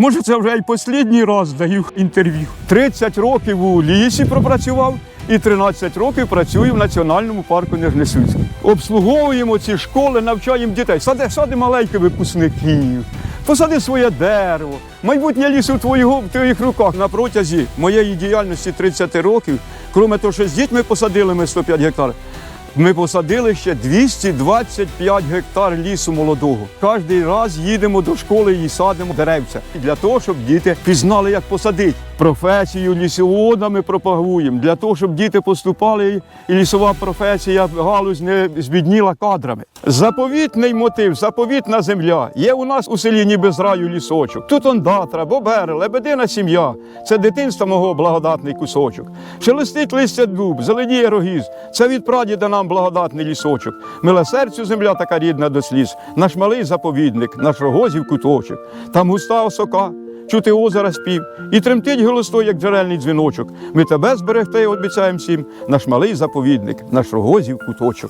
Може, це вже й останній раз даю інтерв'ю. 30 років у лісі пропрацював і 13 років працюю в Національному парку Нижнесуцький. Обслуговуємо ці школи, навчаємо дітей. Сади, сади маленьких випускників, посади своє дерево. Майбутнє лісу в твоїх, в твоїх руках на протязі моєї діяльності 30 років, крім того, що з дітьми посадили ми 105 гектарів, ми посадили ще 225 гектар лісу молодого. Кожний раз їдемо до школи і садимо деревця для того, щоб діти пізнали, як посадити. Професію лісовода ми пропагуємо для того, щоб діти поступали, і лісова професія галузь не збідніла кадрами. Заповітний мотив, заповітна земля. Є у нас у селі ніби з раю лісочок. Тут ондатра, бобер, лебедина сім'я. Це дитинства мого благодатний кусочок. Шелестить листя дуб, зеленіє рогіз. Це від прадіда нам благодатний лісочок. Мила серцю земля така рідна до сліз. Наш малий заповідник, наш рогозів куточок. Там густа осока. Чути озера спів і тремтить голостой, як джерельний дзвіночок. Ми тебе зберегти обіцяємо всім, наш малий заповідник, наш рогозів куточок.